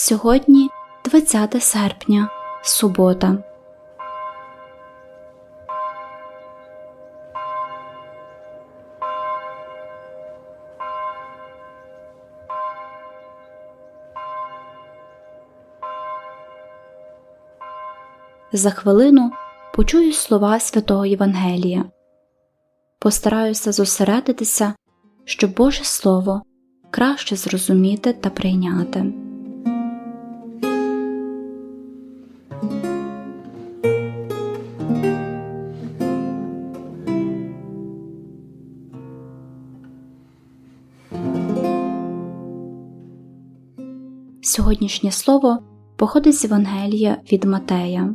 Сьогодні 20 серпня, субота. За хвилину почую слова святого Євангелія. Постараюся зосередитися, щоб Боже Слово краще зрозуміти та прийняти. Сьогоднішнє слово походить з Євангелія від Матея.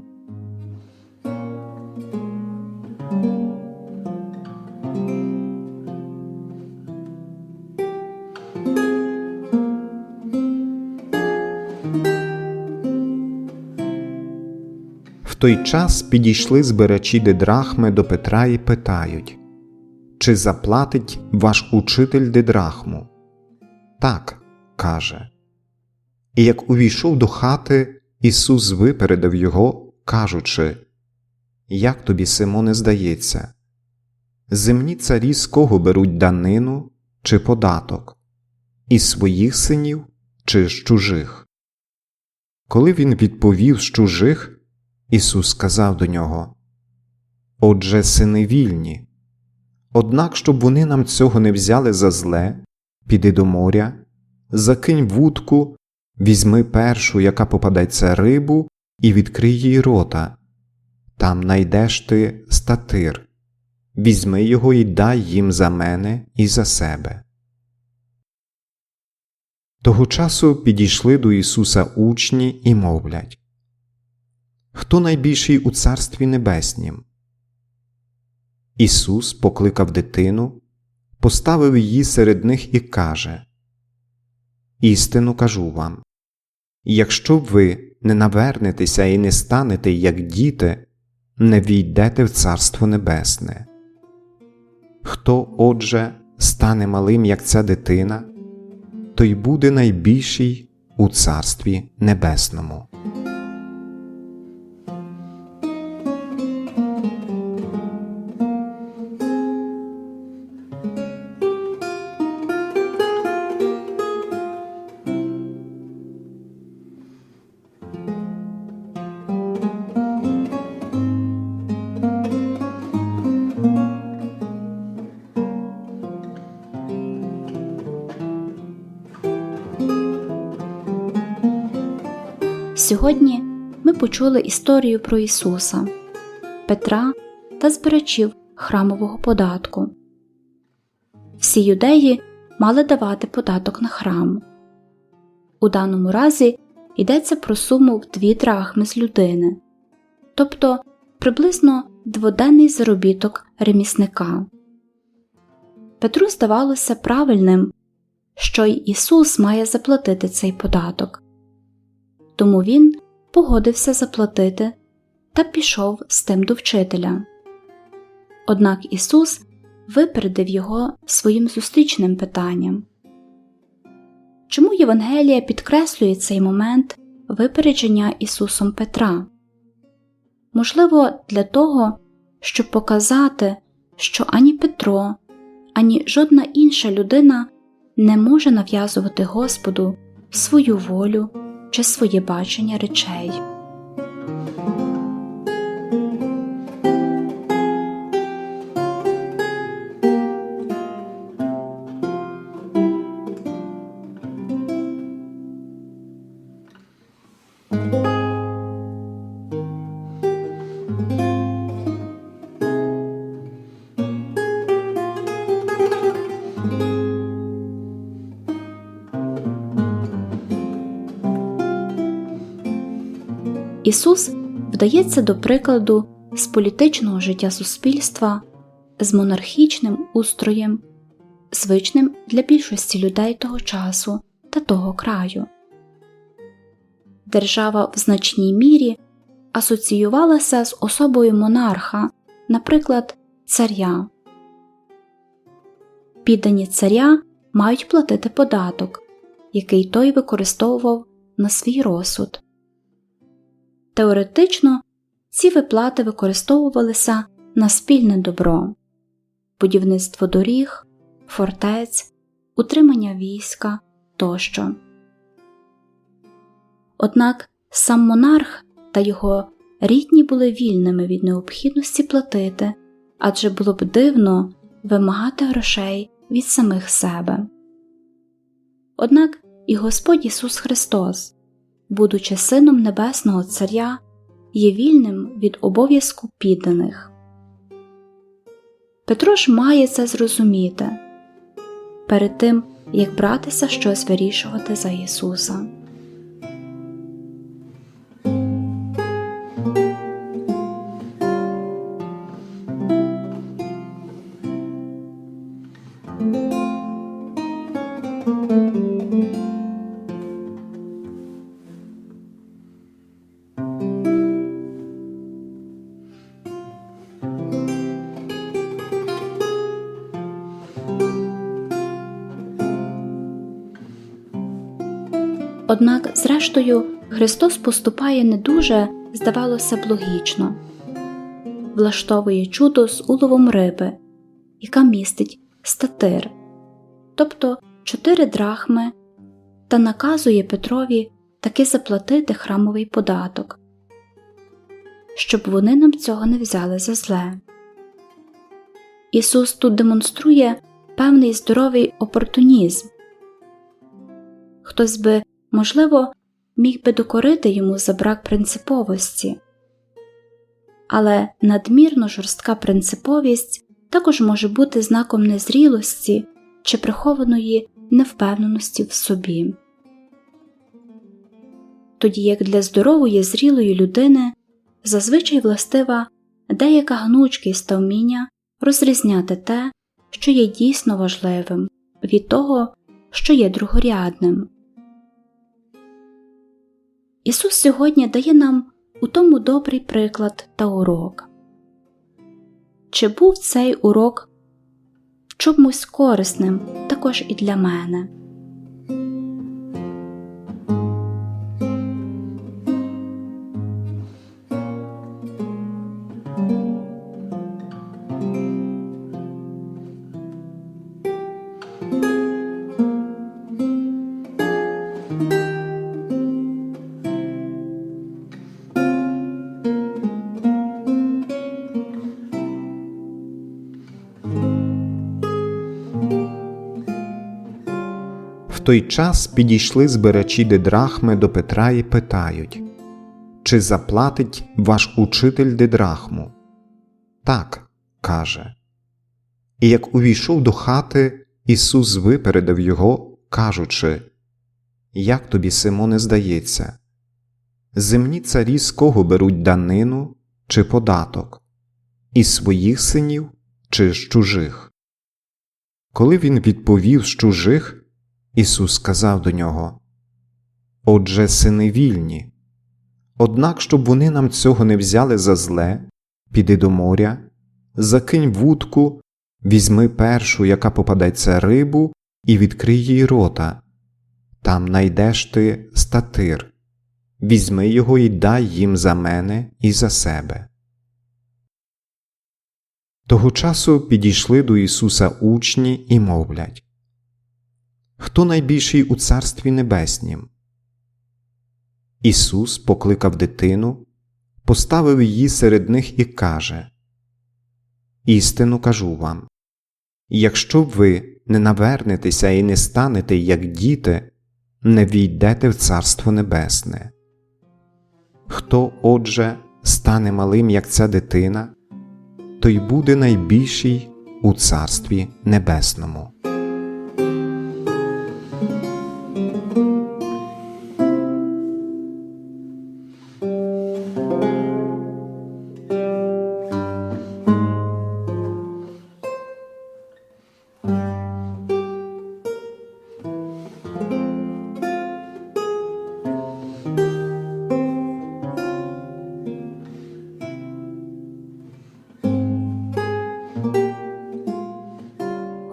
В той час підійшли збирачі дидрахми до Петра і питають Чи заплатить ваш учитель дидрахму? Так, каже. І як увійшов до хати, Ісус випередив його, кажучи Як тобі, Симоне, здається? Земні царі з кого беруть данину чи податок? Із своїх синів чи з чужих? Коли він відповів з чужих, Ісус сказав до нього Отже, сини вільні. Однак, щоб вони нам цього не взяли за зле, піди до моря, закинь вудку, візьми першу, яка попадеться рибу, і відкрий їй рота. Там найдеш ти статир, візьми його і дай їм за мене і за себе. Того часу підійшли до Ісуса учні і мовлять Хто найбільший у Царстві Небеснім? Ісус покликав дитину, поставив її серед них і каже Істину кажу вам якщо ви не навернетеся і не станете, як діти, не війдете в Царство Небесне. Хто, отже, стане малим, як ця дитина, той буде найбільший у Царстві Небесному. Сьогодні ми почули історію про Ісуса, Петра та збирачів храмового податку. Всі юдеї мали давати податок на храм. У даному разі йдеться про суму в дві драхми з людини, тобто приблизно дводенний заробіток ремісника. Петру здавалося правильним, що й Ісус має заплатити цей податок тому він погодився заплатити та пішов з тим до вчителя. Однак Ісус випередив його своїм зустрічним питанням чому Євангелія підкреслює цей момент випередження Ісусом Петра? Можливо, для того, щоб показати, що ані Петро, ані жодна інша людина не може нав'язувати Господу свою волю чи своє бачення речей. Ісус вдається до прикладу з політичного життя суспільства, з монархічним устроєм, звичним для більшості людей того часу та того краю. Держава в значній мірі асоціювалася з особою монарха, наприклад, царя. Піддані царя мають платити податок, який той використовував на свій розсуд. Теоретично ці виплати використовувалися на спільне добро будівництво доріг, фортець, утримання війська тощо. Однак сам монарх та його рідні були вільними від необхідності платити, адже було б дивно вимагати грошей від самих себе. Однак і Господь Ісус Христос, будучи Сином Небесного Царя, є вільним від обов'язку підданих. Петро ж має це зрозуміти перед тим, як братися щось вирішувати за Ісуса. Однак, зрештою, Христос поступає не дуже, здавалося б, логічно влаштовує чудо з уловом риби, яка містить статир, тобто чотири драхми, та наказує Петрові таки заплатити храмовий податок, щоб вони нам цього не взяли за зле. Ісус тут демонструє певний здоровий опортунізм. Хтось би можливо, міг би докорити йому за брак принциповості, але надмірно жорстка принциповість також може бути знаком незрілості чи прихованої невпевненості в собі. Тоді як для здорової зрілої людини зазвичай властива деяка гнучкість та вміння розрізняти те, що є дійсно важливим, від того, що є другорядним. Ісус сьогодні дає нам у тому добрий приклад та урок. Чи був цей урок чомусь корисним також і для мене? Той час підійшли збирачі дидрахми до Петра і питають Чи заплатить ваш учитель дидрахму? Так, каже. І як увійшов до хати, Ісус випередив його, кажучи Як тобі, Симоне, здається? Земні царі з кого беруть данину чи податок? Із своїх синів чи з чужих? Коли він відповів з чужих, Ісус сказав до нього Отже, сини вільні. Однак, щоб вони нам цього не взяли за зле, піди до моря, закинь вудку, візьми першу, яка попадеться рибу, і відкрий їй рота. Там найдеш ти статир, візьми його і дай їм за мене і за себе. Того часу підійшли до Ісуса учні і мовлять Хто найбільший у Царстві Небеснім? Ісус покликав дитину, поставив її серед них і каже Істину кажу вам якщо ви не навернетеся і не станете, як діти, не війдете в Царство Небесне. Хто, отже, стане малим, як ця дитина, той буде найбільший у Царстві Небесному.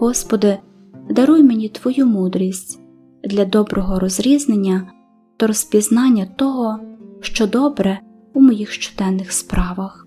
Господи, даруй мені Твою мудрість для доброго розрізнення та розпізнання того, що добре у моїх щоденних справах.